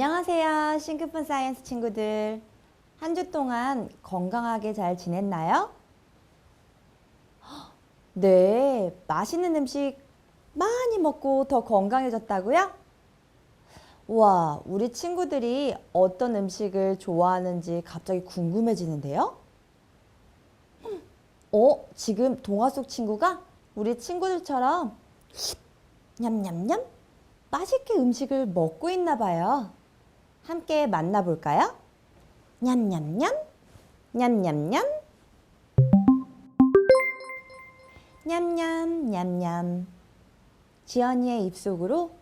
안녕하세요. 싱크폰 사이언스 친구들. 한 주 동안 건강하게 잘 지냈나요? 헉, 네, 맛있는 음식 많이 먹고 더 건강해졌다고요? 우와, 우리 친구들이 어떤 음식을 좋아하는지 갑자기 궁금해지는데요? 어, 지금 동화 속 친구가 우리 친구들처럼 냠냠냠 맛있게 음식을 먹고 있나 봐요. 함께 만나볼까요? 냠냠냠, 냠냠냠, 냠냠, 냠냠. 지연이의 입속으로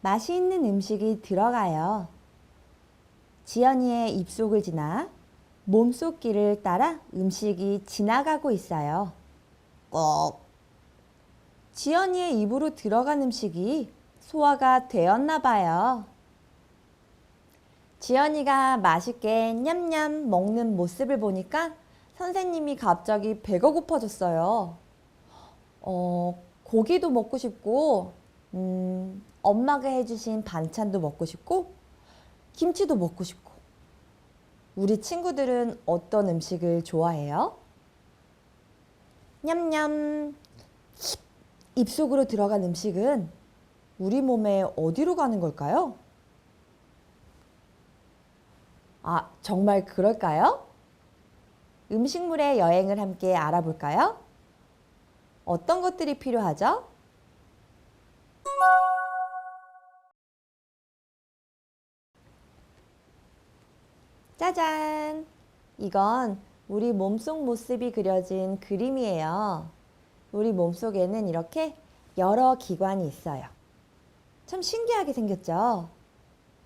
맛있는 음식이 들어가요. 지연이의 입속을 지나 몸속 길을 따라 음식이 지나가고 있어요. 꼭. 지연이의 입으로 들어간 음식이 소화가 되었나 봐요. 지연이가 맛있게 냠냠 먹는 모습을 보니까 선생님이 갑자기 배가 고파졌어요. 어, 고기도 먹고 싶고, 음, 엄마가 해주신 반찬도 먹고 싶고, 김치도 먹고 싶고. 우리 친구들은 어떤 음식을 좋아해요? 냠냠. 입속으로 들어간 음식은 우리 몸에 어디로 가는 걸까요? 아, 정말 그럴까요? 음식물의 여행을 함께 알아볼까요? 어떤 것들이 필요하죠? 짜잔! 이건 우리 몸속 모습이 그려진 그림이에요. 우리 몸속에는 이렇게 여러 기관이 있어요. 참 신기하게 생겼죠?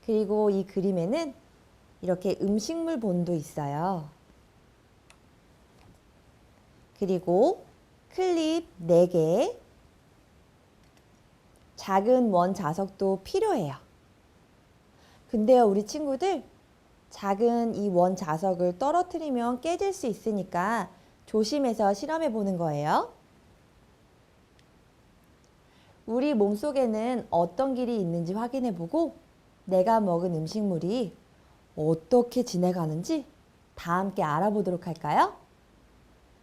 그리고 이 그림에는 이렇게 음식물 본도 있어요. 그리고 클립 4개, 작은 원 자석도 필요해요. 근데요, 우리 친구들, 작은 이 원 자석을 떨어뜨리면 깨질 수 있으니까 조심해서 실험해 보는 거예요. 우리 몸속에는 어떤 길이 있는지 확인해 보고 내가 먹은 음식물이 어떻게 지나가는지 다 함께 알아보도록 할까요?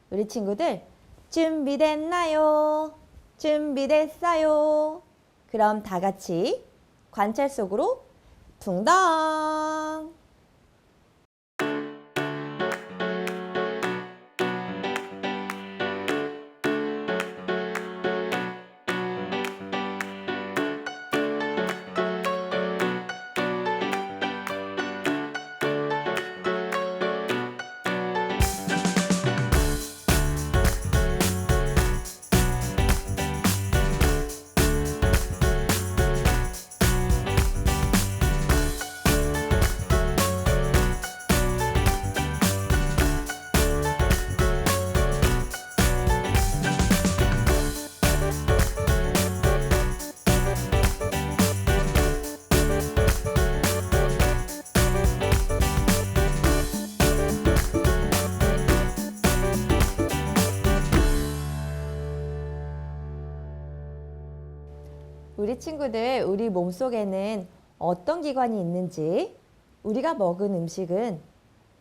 우리 친구들 준비됐나요? 준비됐어요? 그럼 다 같이 관찰 속으로 둥당! 우리 친구들, 우리 몸속에는 어떤 기관이 있는지, 우리가 먹은 음식은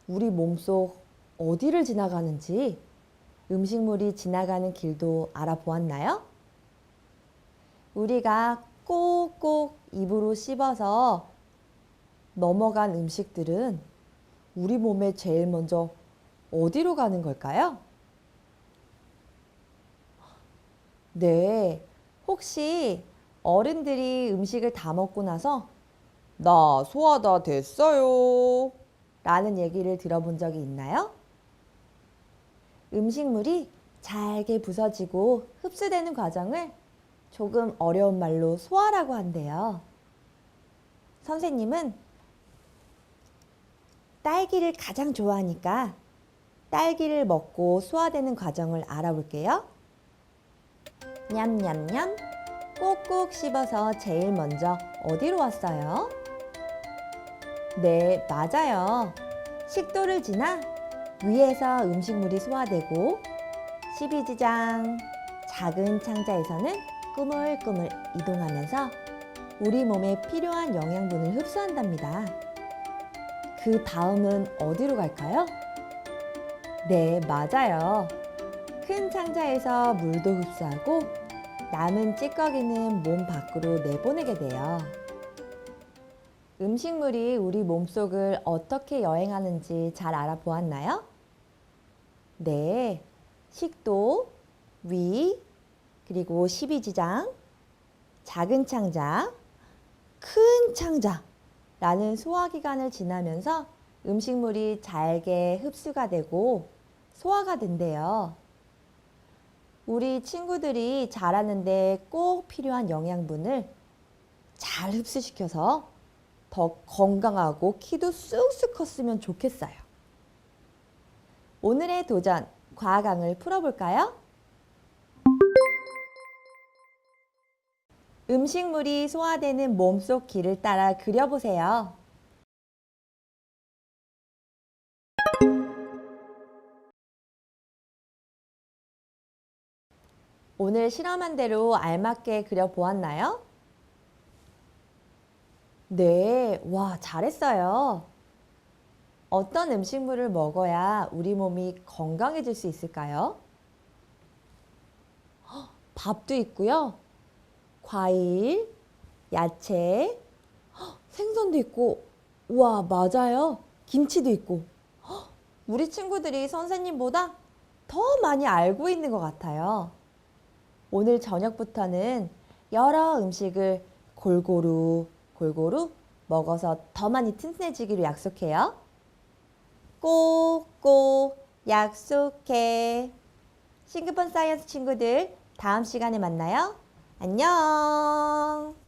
우리 몸속 어디를 지나가는지, 음식물이 지나가는 길도 알아보았나요? 우리가 꼭꼭 입으로 씹어서 넘어간 음식들은 우리 몸에 제일 먼저 어디로 가는 걸까요? 네, 혹시 어른들이 음식을 다 먹고 나서 나 소화 다 됐어요. 라는 얘기를 들어본 적이 있나요? 음식물이 잘게 부서지고 흡수되는 과정을 조금 어려운 말로 소화라고 한대요. 선생님은 딸기를 가장 좋아하니까 딸기를 먹고 소화되는 과정을 알아볼게요. 냠냠냠. 꼭꼭 씹어서 제일 먼저 어디로 왔어요? 네, 맞아요. 식도를 지나 위에서 음식물이 소화되고 12지장 작은 창자에서는 꾸물꾸물 이동하면서 우리 몸에 필요한 영양분을 흡수한답니다. 그 다음은 어디로 갈까요? 네, 맞아요. 큰 창자에서 물도 흡수하고 남은 찌꺼기는 몸 밖으로 내보내게 돼요. 음식물이 우리 몸속을 어떻게 여행하는지 잘 알아보았나요? 네. 식도, 위, 그리고 십이지장, 작은 창자, 큰 창자라는 소화기관을 지나면서 음식물이 잘게 흡수가 되고 소화가 된대요. 우리 친구들이 자라는데 꼭 필요한 영양분을 잘 흡수시켜서 더 건강하고 키도 쑥쑥 컸으면 좋겠어요. 오늘의 도전, 과학항을 풀어볼까요? 음식물이 소화되는 몸속 길을 따라 그려보세요. 오늘 실험한 대로 알맞게 그려보았나요? 네, 와, 잘했어요. 어떤 음식물을 먹어야 우리 몸이 건강해질 수 있을까요? 헉, 밥도 있고요. 과일, 야채, 헉, 생선도 있고, 우와, 맞아요. 김치도 있고. 헉, 우리 친구들이 선생님보다 더 많이 알고 있는 것 같아요. 오늘 저녁부터는 여러 음식을 골고루 골고루 먹어서 더 많이 튼튼해지기로 약속해요. 꼭꼭 약속해. 싱크폰 사이언스 친구들 다음 시간에 만나요. 안녕.